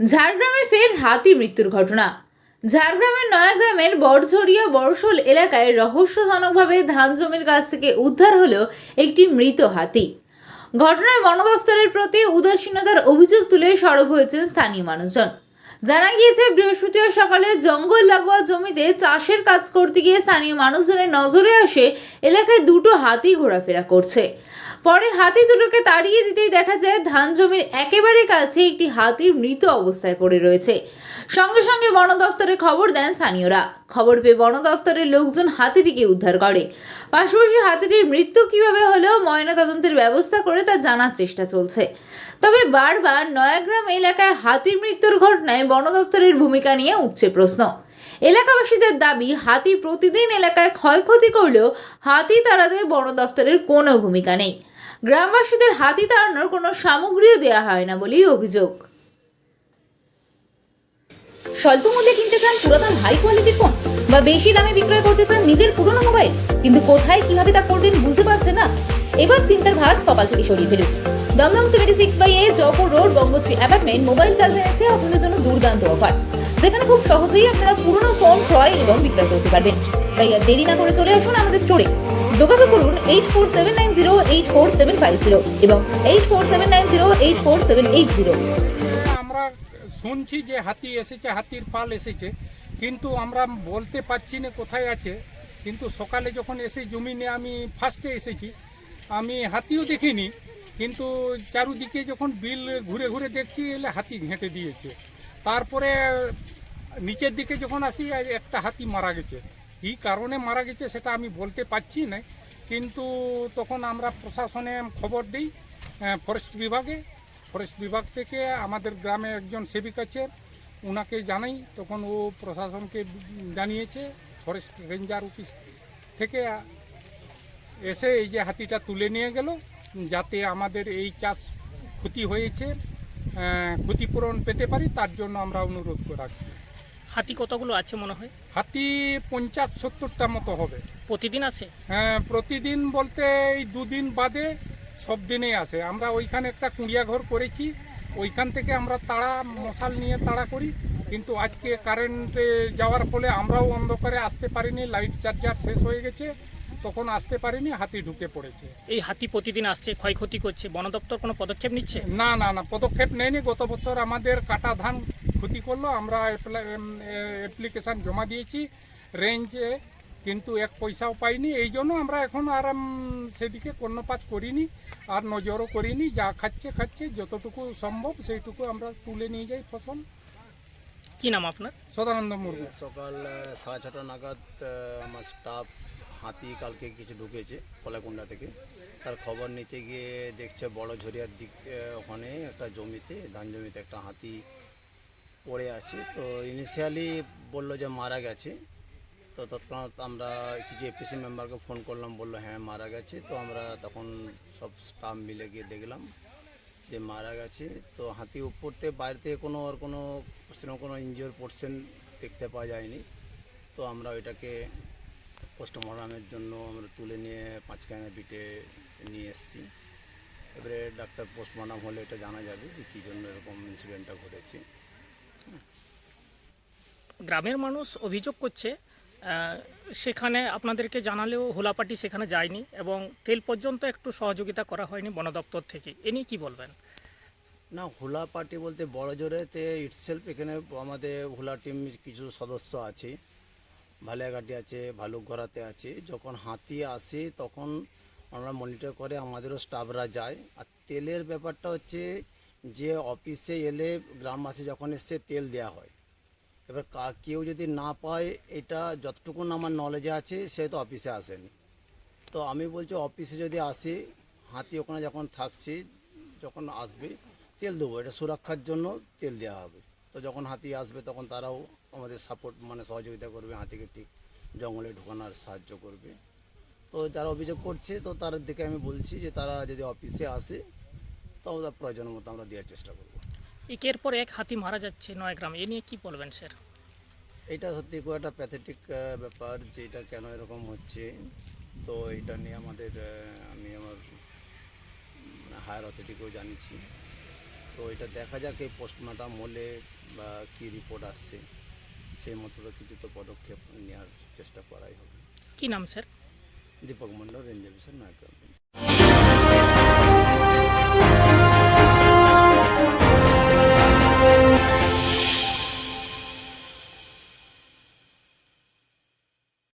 ঝাড়গ্রামে ফের হাতি মৃত্যুর ঘটনা। ঝাড়গ্রামের নয়াগ্রামের বড়ঝড়িয়া বড়শোল এলাকায় রহস্যজনকভাবে ধান জমির কাছ থেকে উদ্ধার হলো একটি মৃত হাতি। ঘটনায় বন দফতরের প্রতি উদাসীনতার অভিযোগ তুলে সরব হয়েছেন স্থানীয় মানুষজন। জানা গিয়েছে, বৃহস্পতিবার সকালে জঙ্গল লাগোয়া জমিতে চাষের কাজ করতে গিয়ে স্থানীয় মানুষজনের নজরে আসে, এলাকায় দুটো হাতি ঘোরাফেরা করছে। পরে হাতি দুটোকে তাড়িয়ে দিতেই দেখা যায় ধান জমির একেবারে কাছে একটি হাতির মৃত অবস্থায় পড়ে রয়েছে। সঙ্গে সঙ্গে বন দফতরে খবর দেন স্থানীয়রা। খবর পেয়ে বন দফতরের লোকজন হাতিটিকে উদ্ধার করে। পাশাপাশি হাতিটির মৃত্যু কীভাবে হলো, ময়নাতদন্তের ব্যবস্থা করে তা জানার চেষ্টা চলছে। তবে বারবার নয়াগ্রাম এলাকায় হাতির মৃত্যুর ঘটনায় বন দপ্তরের ভূমিকা নিয়ে উঠছে প্রশ্ন। এলাকাবাসীদের দাবি, হাতি প্রতিদিন এলাকায় ক্ষয়ক্ষতি করলেও হাতি তাড়াতে বন দপ্তরের কোনো ভূমিকা নেই। গ্রামবাসীদের হাতি তাড়ানোর কোনো সামগ্রীও দেওয়া হয় না বলেই অভিযোগ। স্বল্প মূল্যে কিনতে চান পুরাতন হাই কোয়ালিটির ফোন বা বেশি দামে বিক্রয় করতে চান নিজের পুরনো মোবাইল কিন্তু কোথায় কীভাবে তা করবেন বুঝতে পারছেন না? এবার চিন্তার ভাঁজ কপাল থেকে সরিয়ে ফেলুন। Dumdum seventy six by A Jaipur road Gangotri apartment mobile plaza এনেছে আপনাদের জন্য দুর্দান্ত অফার যেখানে খুব সহজেই আপনারা পুরনো ফোন ক্রয় এবং বিক্রয় করতে পারবেন। তাই আর দেরি না করে চলে আসুন আমাদের স্টোরে যোগাযোগ করুন eight four seven nine zero eight four seven five zero এবং eight four seven nine zero eight four seven eight zero আমরা শুনছি যে হাতি এসেছে, হাতির পাল এসেছে, কিন্তু আমরা বলতে পারছি না কোথায় আছে। কিন্তু সকালে যখন এসে জমিনে আমি ফার্স্টে এসেছি, আমি হাতিও দেখিনি, কিন্তু চারুদিকে যখন বিল ঘুরে ঘুরে দেখছি, এলে হাতি ঘেঁটে দিয়েছে। তারপরে নিচের দিকে যখন আসি একটা হাতি মারা গেছে। কী কারণে মারা গেছে সেটা আমি বলতে পারছি না। কিন্তু তখন আমরা প্রশাসনে খবর দিই ফরেস্ট বিভাগে। ফরেস্ট বিভাগ থেকে আমাদের গ্রামে একজন সেবিক আছে ওনাকে জানাই। তখন ও প্রশাসনকে জানিয়েছে ফরেস্ট রেঞ্জার অফিস থেকে এসে এই যে হাতিটা তুলে নিয়ে গেল, যাতে আমাদের এই চাষ ক্ষতি হয়েছে ক্ষতিপূরণ পেতে পারি, তার জন্য আমরা অনুরোধ রাখি হাতি কতগুলো আছে মনে হয়? হাতি পঞ্চাশ সত্তরটা মতো হবে। প্রতিদিন আসে? হ্যাঁ প্রতিদিন বলতে এই দুদিন বাদে সব দিনেই আসে। আমরা ওইখানে একটা কুঁড়িয়া ঘর করেছি ওইখান থেকে আমরা তাড়া মশাল নিয়ে তাড়া করি কিন্তু আজকে কারেন্টে যাওয়ার ফলে আমরাও অন্ধকারে আসতে পারিনি লাইট চার্জার শেষ হয়ে গেছে তখন আসতে পারিনি হাতি ঢুকে পড়েছে। এই হাতি প্রতিদিন আসছে ক্ষয়ক্ষতি করছে বন দপ্তর কোনো পদক্ষেপ নিচ্ছে? না না না পদক্ষেপ নেয়নি। গত বছর আমাদের কাটা ধান ক্ষতি করল আমরা অ্যাপ্লিকেশান জমা দিয়েছি। রেঞ্জে কিন্তু এক পয়সাও পাইনি এই জন্য আমরা এখন আর সেদিকে কর্ণপাত করিনি আর নজরও করিনি। যা খাচ্ছে খাচ্ছে যতটুকু সম্ভব সেইটুকু আমরা তুলে নিয়ে যাই ফসল। কি নাম আপনার? সদানন্দ মুর্মু। সকাল সাড়ে ছটা নাগাদ আমার স্টাফ হাতি কালকে কিছু ঢুকেছে কলাকুণ্ডা থেকে। তার খবর নিতে গিয়ে দেখছে বড় ঝরিয়ার দিক ওখানে একটা জমিতে ধান জমিতে একটা হাতি পড়ে আছে। তো ইনিশিয়ালি বলল যে মারা গেছে। তো তৎক্ষণাৎ আমরা কিছু এপিসি মেম্বারকে ফোন করলাম, বলল হ্যাঁ মারা গেছে। তো আমরা তখন সব স্টাফ মিলে গিয়ে দেখলাম যে মারা গেছে। তো হাতি উপর থেকে বাইরে থেকে কোনো আর কোনো সেরকম কোনো ইনজিওর পোর্শন দেখতে পাওয়া যায়নি। তো আমরা ওইটাকে পোস্টমর্টমের জন্য আমরা তুলে নিয়ে পাঁচখানা বিটে নিয়ে এসেছি। এবারে ডাক্তার পোস্টমর্টম হলে এটা জানা যাবে যে কী জন্য এরকম ইনসিডেন্টটা ঘটেছে। গ্রামের মানুষ অভিযোগ করছে সেখানে আপনাদেরকে জানালেও হোলাপাটি সেখানে যায়নি এবং তেল পর্যন্ত একটু সহযোগিতা করা হয়নি বন দপ্তর থেকে। এ নিয়ে কী বলবেন? না হুলা পার্টি বলতে বড় জোরেতে ইটসেলফ এখানে আমাদের হোলা টিম কিছু সদস্য আছে। ভালিয়াঘাটি আছে, ভালুকগড়াতে আছে। যখন হাতি আসে তখন আমরা মনিটর করে, আমাদেরও স্টাফরা যায়। আর তেলের ব্যাপারটা হচ্ছে যে অফিসে এলে গ্রামবাসী যখন এসে তেল দেওয়া হয়, এবার কেউ যদি না পায়, এটা যতটুকুন আমার নলেজে আছে, সে তো অফিসে আসেনি। তো আমি বলছি, অফিসে যদি আসি, হাতি ওখানে যখন থাকছি, যখন আসবে, তেল দেবো। এটা সুরক্ষার জন্য তেল দেওয়া হবে। তো যখন হাতি আসবে, তখন তারাও আমাদের সাপোর্ট মানে সহযোগিতা করবে, হাতিকে ঠিক জঙ্গলে ঢোকানোর সাহায্য করবে। তো যারা অভিযোগ করছে, তো তার দিকে আমি বলছি যে, তারা যদি অফিসে আসে তো প্রয়োজন মতো আমরা দেওয়ার চেষ্টা করব। একের পর এক হাতি মারা যাচ্ছে নয়গ্রাম এ নিয়ে কী বলবেন স্যার? এটা সত্যি খুব একটা প্যাথেটিক ব্যাপার যে এটা কেন এরকম হচ্ছে। তো এটা নিয়ে আমাদের আমি আমার হায়ার অথরিটিকেও জানিয়েছি। তো এটা দেখা যাক এই পোস্টমর্টম হলে বা কী রিপোর্ট আসছে। সেই মতো তো কিছু তো পদক্ষেপ নেওয়ার চেষ্টা করাই হবে। কি নাম sir? Dipak Mondal range officer Nayak